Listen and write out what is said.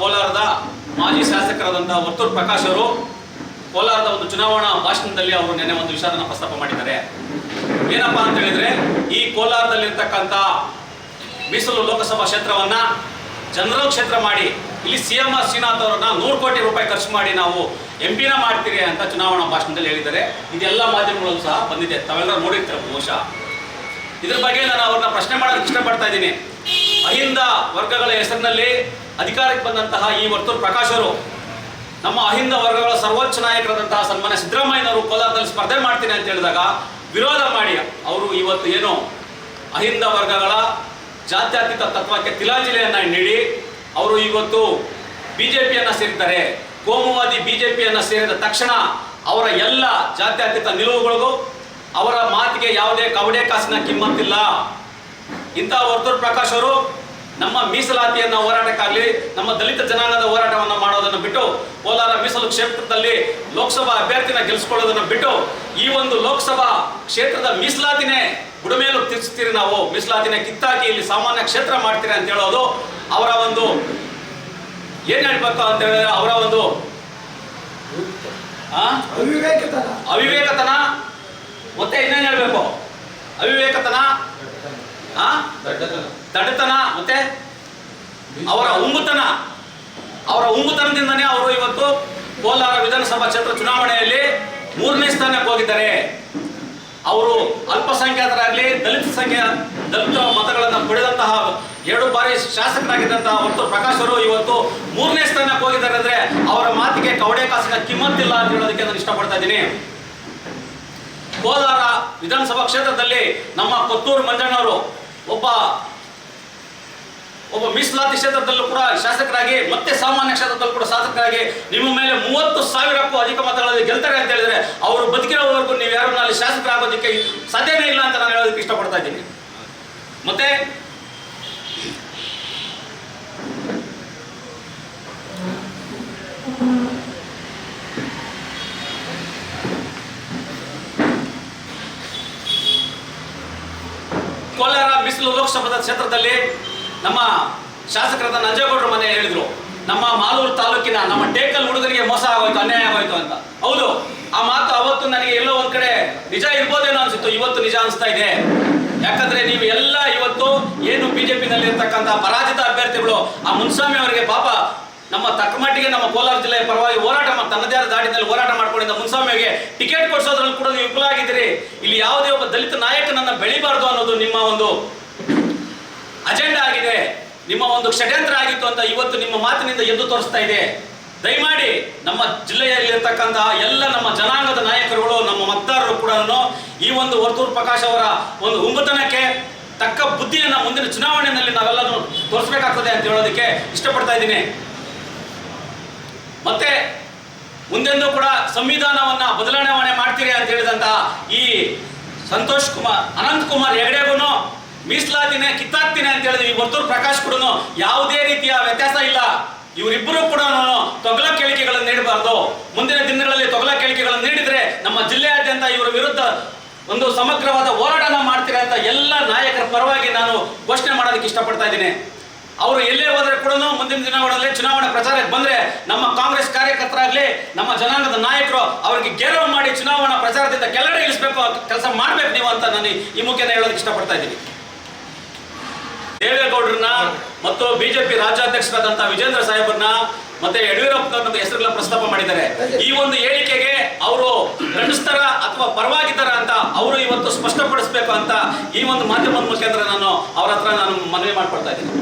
ಕೋಲಾರದ ಮಾಜಿ ಶಾಸಕರಾದಂಥ ವರ್ತೂರ್ ಪ್ರಕಾಶ್ ಅವರು ಕೋಲಾರದ ಒಂದು ಚುನಾವಣಾ ಭಾಷಣದಲ್ಲಿ ಅವರು ನಿನ್ನೆ ಒಂದು ವಿಷಯವನ್ನು ಪ್ರಸ್ತಾಪ ಮಾಡಿದ್ದಾರೆ. ಏನಪ್ಪಾ ಅಂತ ಹೇಳಿದ್ರೆ, ಈ ಕೋಲಾರದಲ್ಲಿರ್ತಕ್ಕಂಥ ಮೀಸಲು ಲೋಕಸಭಾ ಕ್ಷೇತ್ರವನ್ನ ಜನರಲ್ ಕ್ಷೇತ್ರ ಮಾಡಿ, ಇಲ್ಲಿ ಸಿ ಎಂ ಆರ್ ಶ್ರೀನಾಥ್ ಅವರನ್ನ ನೂರು ಕೋಟಿ ರೂಪಾಯಿ ಖರ್ಚು ಮಾಡಿ ನಾವು ಎಂ ಪಿನ ಮಾಡ್ತೀರಿ ಅಂತ ಚುನಾವಣಾ ಭಾಷಣದಲ್ಲಿ ಹೇಳಿದ್ದಾರೆ. ಇದೆಲ್ಲ ಮಾಧ್ಯಮಗಳಲ್ಲೂ ಸಹ ಬಂದಿದೆ. ತಾವೆಲ್ಲರೂ ನೋಡಿರ್ತೀರ ಬಹುಶಃ. ಇದ್ರ ಬಗ್ಗೆ ನಾನು ಅವ್ರನ್ನ ಪ್ರಶ್ನೆ ಮಾಡೋದಕ್ಕೆ ಇಷ್ಟಪಡ್ತಾ ಇದ್ದೀನಿ. ಅಹಿಂದ ವರ್ಗಗಳ ಹೆಸರಿನಲ್ಲಿ ಅಧಿಕಾರಕ್ಕೆ ಬಂದಂತಹ ಈ ವರ್ತೂರು ಪ್ರಕಾಶ್ ಅವರು ನಮ್ಮ ಅಹಿಂದ ವರ್ಗಗಳ ಸರ್ವೋಚ್ಚ ನಾಯಕರಾದಂತಹ ಸನ್ಮಾನ್ಯ ಸಿದ್ದರಾಮಯ್ಯನವರು ಕೋಲಾರದಲ್ಲಿ ಸ್ಪರ್ಧೆ ಮಾಡ್ತೀನಿ ಅಂತ ಹೇಳಿದಾಗ ವಿರೋಧ ಮಾಡಿ ಅವರು ಇವತ್ತು ಏನು ಅಹಿಂದ ವರ್ಗಗಳ ಜಾತ್ಯತೀತ ತತ್ವಕ್ಕೆ ತಿಲಾಂಜಲಿಯನ್ನ ನೀಡಿ ಅವರು ಇವತ್ತು ಬಿಜೆಪಿಯನ್ನ ಸೇರಿದ್ದಾರೆ. ಕೋಮುವಾದಿ ಬಿಜೆಪಿಯನ್ನ ಸೇರಿದ ತಕ್ಷಣ ಅವರ ಎಲ್ಲ ಜಾತ್ಯತೀತ ನಿಲುವುಗಳಿಗೂ ಅವರ ಮಾತಿಗೆ ಯಾವುದೇ ಕವಡೆ ಕಾಸಿನ ಕಿಮ್ಮತ್ತಿಲ್ಲ. ಇಂತಹ ವರ್ತೂರ್ ಪ್ರಕಾಶ್ ಅವರು ನಮ್ಮ ಮೀಸಲಾತಿಯನ್ನ ಹೋರಾಟಕ್ಕಾಗಲಿ ನಮ್ಮ ದಲಿತ ಜನಾಂಗದ ಹೋರಾಟವನ್ನು ಮಾಡೋದನ್ನು ಬಿಟ್ಟು ಕೋಲಾರ ಮೀಸಲು ಕ್ಷೇತ್ರದಲ್ಲಿ ಲೋಕಸಭಾ ಅಭ್ಯರ್ಥಿನ ಗೆಲ್ಲಿಸ್ಕೊಳ್ಳೋದನ್ನು ಬಿಟ್ಟು ಈ ಒಂದು ಲೋಕಸಭಾ ಕ್ಷೇತ್ರದ ಮೀಸಲಾತಿನೇ ಬುಡಮೇಲು ತಿರ್ಸ್ತೀರಿ ನಾವು. ಮೀಸಲಾತಿನ ಕಿತ್ತಾಕಿ ಇಲ್ಲಿ ಸಾಮಾನ್ಯ ಕ್ಷೇತ್ರ ಮಾಡ್ತೀರಿ ಅಂತ ಹೇಳೋದು ಅವರ ಒಂದು ಏನ್ ಹೇಳ್ಬೇಕು ಅಂತ ಹೇಳಿದ್ರೆ ಅವರ ಒಂದು ಆ? ಅವಿವೇಕತನ. ಅವಿವೇಕತನ? ಮತ್ತೆ ಇನ್ನೇನು ಹೇಳ್ಬೇಕು? ಅವಿವೇಕತನ? ತಡತನ ಮತ್ತೆ ಅವರ ಉಂಗುತನ. ಅವರ ಉಂಗುತನದಿಂದನೇ ಅವರು ಇವತ್ತು ಕೋಲಾರ ವಿಧಾನಸಭಾ ಕ್ಷೇತ್ರ ಚುನಾವಣೆಯಲ್ಲಿ ಮೂರನೇ ಸ್ಥಾನಕ್ಕೆ ಹೋಗಿದ್ದಾರೆ. ಅವರು ಅಲ್ಪಸಂಖ್ಯಾತರಾಗಲಿ, ದಲಿತ ಸಂಖ್ಯೆ ದಲಿತ ಮತಗಳನ್ನು ಪಡೆದಂತಹ ಎರಡು ಬಾರಿ ಶಾಸಕರಾಗಿದ್ದಂತಹ ಮತ್ತು ಪ್ರಕಾಶ್ ಅವರು ಇವತ್ತು ಮೂರನೇ ಸ್ಥಾನಕ್ಕೆ ಹೋಗಿದ್ದಾರೆ ಅಂದ್ರೆ ಅವರ ಮಾತಿಗೆ ಕವಡೆ ಕಾಸಿನ ಕಿಮ್ಮತ್ತಿಲ್ಲ ಅಂತ ಹೇಳೋದಕ್ಕೆ ನಾನು ಇಷ್ಟಪಡ್ತಾ ಇದ್ದೀನಿ. ಕೋಲಾರ ವಿಧಾನಸಭಾ ಕ್ಷೇತ್ರದಲ್ಲಿ ನಮ್ಮ ಕೊತ್ತೂರು ಮಂಜಣ್ಣವರು ಒಬ್ಬ ಒಬ್ಬ ಮೀಸಲಾತಿ ಕ್ಷೇತ್ರದಲ್ಲೂ ಕೂಡ ಶಾಸಕರಾಗಿ, ಮತ್ತೆ ಸಾಮಾನ್ಯ ಕ್ಷೇತ್ರದಲ್ಲೂ ಕೂಡ ಶಾಸಕರಾಗಿ ನಿಮ್ಮ ಮೇಲೆ ಮೂವತ್ತು ಸಾವಿರಕ್ಕೂ ಅಧಿಕ ಮತಗಳಲ್ಲಿ ಗೆಲ್ತಾರೆ ಅಂತ ಹೇಳಿದ್ರೆ ಅವರು ಬದುಕಿರೋವರೆಗೂ ನೀವು ಯಾರು ಅಲ್ಲಿ ಶಾಸಕರಾಗೋದಕ್ಕೆ ಸಾಧ್ಯನೇ ಇಲ್ಲ ಅಂತ ನಾನು ಹೇಳೋದಕ್ಕೆ ಇಷ್ಟಪಡ್ತಾ ಇದ್ದೀನಿ. ಮತ್ತೆ? ಕೋಲಾರ ಮೀಸಲು ಲೋಕಸಭಾ ಕ್ಷೇತ್ರದಲ್ಲಿ ನಮ್ಮ ಶಾಸಕರಾದ ನಂಜೇಗೌಡರು ಮನೆ ಹೇಳಿದ್ರು, ನಮ್ಮ ಮಾಲೂರು ತಾಲೂಕಿನ ನಮ್ಮ ಟೇಕಲ್ ಹುಡುಗರಿಗೆ ಮೋಸ ಆಗೋಯ್ತು, ಅನ್ಯಾಯ ಆಗೋಯ್ತು ಅಂತ. ಹೌದು, ಆ ಮಾತು ಅವತ್ತು ನನಗೆ ಎಲ್ಲೋ ಒಂದ್ ಕಡೆ ನಿಜ ಇರ್ಬೋದೇನೋ ಅನ್ಸಿತ್ತು, ಇವತ್ತು ನಿಜ ಅನಿಸ್ತಾ ಇದೆ. ಯಾಕಂದ್ರೆ ನೀವು ಎಲ್ಲ ಇವತ್ತು ಏನು ಬಿಜೆಪಿನಲ್ಲಿ ಇರ್ತಕ್ಕಂಥ ಪರಾಜಿತ ಅಭ್ಯರ್ಥಿಗಳು, ಆ ಮುನ್ಸ್ವಾಮಿ ಅವರಿಗೆ ಪಾಪ ನಮ್ಮ ತಕ್ಕಮಟ್ಟಿಗೆ ನಮ್ಮ ಕೋಲಾರ ಜಿಲ್ಲೆಯ ಪರವಾಗಿ ಹೋರಾಟ ತನ್ನದೇ ಆದ ದಾಟಿನಲ್ಲಿ ಹೋರಾಟ ಮಾಡ್ಕೊಂಡಿದ್ದ ಮುನ್ಸ್ವಾಮಿಗೆ ಟಿಕೆಟ್ ಕೊಡಿಸೋದ್ರಲ್ಲಿ ಕೂಡ ನೀವು ವಿಫಲ ಆಗಿದ್ದೀರಿ ಇಲ್ಲಿ ಯಾವುದೇ ಒಬ್ಬ ದಲಿತ ನಾಯಕನನ್ನ ಬೆಳಿಬಾರ್ದು ಅನ್ನೋದು ನಿಮ್ಮ ಒಂದು ನಿಮ್ಮ ಒಂದು ಷಡ್ಯಂತ್ರ ಆಗಿತ್ತು ಅಂತ ಇವತ್ತು ನಿಮ್ಮ ಮಾತಿನಿಂದ ಎದ್ದು ತೋರಿಸ್ತಾ ಇದೆ. ದಯಮಾಡಿ ನಮ್ಮ ಜಿಲ್ಲೆಯಲ್ಲಿರ್ತಕ್ಕಂತಹ ಎಲ್ಲ ನಮ್ಮ ಜನಾಂಗದ ನಾಯಕರುಗಳು, ನಮ್ಮ ಮತದಾರರು ಕೂಡ ಈ ಒಂದು ವರ್ತೂರ್ ಪ್ರಕಾಶ್ ಅವರ ಒಂದು ಉಂಗುತನಕ್ಕೆ ತಕ್ಕ ಬುದ್ಧಿಯನ್ನ ಮುಂದಿನ ಚುನಾವಣೆಯಲ್ಲಿ ನಾವೆಲ್ಲರೂ ತೋರಿಸ್ಬೇಕಾಗ್ತದೆ ಅಂತ ಹೇಳೋದಕ್ಕೆ ಇಷ್ಟಪಡ್ತಾ ಇದ್ದೀನಿ. ಮತ್ತೆ ಮುಂದೆಂದೂ ಕೂಡ ಸಂವಿಧಾನವನ್ನ ಬದಲಾವಣೆ ಮಾಡ್ತೀರಿ ಅಂತ ಹೇಳಿದಂತಹ ಈ ಸಂತೋಷ್ ಕುಮಾರ್, ಅನಂತ್ ಕುಮಾರ್ ಹೆಗಡೆಗೂ ಮೀಸಲಾತಿನೇ, ಕಿತ್ತಾಕ್ತೀನಿ ಅಂತ ಹೇಳಿದ್ರೆ ಈ ವರ್ತೂರ್ ಪ್ರಕಾಶ್ ಕೂಡ ಯಾವುದೇ ರೀತಿಯ ವ್ಯತ್ಯಾಸ ಇಲ್ಲ. ಇವರಿಬ್ಬರು ಕೂಡ ತೊಗಲ ಕೇಳಿಕೆಗಳನ್ನು ನೀಡಬಾರ್ದು. ಮುಂದಿನ ದಿನಗಳಲ್ಲಿ ತೊಗಲ ಕೇಳಿಕೆಗಳನ್ನು ನೀಡಿದ್ರೆ ನಮ್ಮ ಜಿಲ್ಲೆಯಾದ್ಯಂತ ಇವರ ವಿರುದ್ಧ ಒಂದು ಸಮಗ್ರವಾದ ಹೋರಾಟನ ಮಾಡ್ತೀರಾ ಅಂತ ಎಲ್ಲ ನಾಯಕರ ಪರವಾಗಿ ನಾನು ಘೋಷಣೆ ಮಾಡೋದಕ್ಕೆ ಇಷ್ಟಪಡ್ತಾ ಇದ್ದೀನಿ. ಅವರು ಎಲ್ಲೇ ಹೋದರೆ ಕೂಡ ಮುಂದಿನ ದಿನಗಳಲ್ಲಿ ಚುನಾವಣೆ ಪ್ರಚಾರಕ್ಕೆ ಬಂದರೆ ನಮ್ಮ ಕಾಂಗ್ರೆಸ್ ಕಾರ್ಯಕರ್ತರಾಗಲಿ, ನಮ್ಮ ಜನಾಂಗದ ನಾಯಕರು ಅವರಿಗೆ ಗೆಲುವು ಮಾಡಿ ಚುನಾವಣಾ ಪ್ರಚಾರದಿಂದ ಕೆಲಡೆ ಇಳಿಸಬೇಕು, ಕೆಲಸ ಮಾಡಬೇಕು ನೀವು ಅಂತ ನಾನು ಈ ಮುಖ್ಯನ ಹೇಳೋದಕ್ಕೆ ಇಷ್ಟಪಡ್ತಾ ಇದ್ದೀನಿ. ದೇವೇಗೌಡರನ್ನ ಮತ್ತು ಬಿಜೆಪಿ ರಾಜ್ಯಾಧ್ಯಕ್ಷರಾದಂತಹ ವಿಜೇಂದ್ರ ಸಾಹೇಬರನ್ನ ಮತ್ತೆ ಯಡಿಯೂರಪ್ಪನವ್ರನ್ನ ಹೆಸರುಗಳ ಪ್ರಸ್ತಾಪ ಮಾಡಿದ್ದಾರೆ. ಈ ಒಂದು ಹೇಳಿಕೆಗೆ ಅವರು ಖಂಡಿಸ್ತಾರ ಅಥವಾ ಪರವಾಗಿದ್ದಾರ ಅಂತ ಅವರು ಇವತ್ತು ಸ್ಪಷ್ಟಪಡಿಸಬೇಕು ಅಂತ ಈ ಒಂದು ಮಾಧ್ಯಮದ ಮುಖಾಂತರ ನಾನು ಅವರ ಹತ್ರ ನಾನು ಮನವಿ ಮಾಡ್ಕೊಳ್ತಾ ಇದ್ದೀನಿ.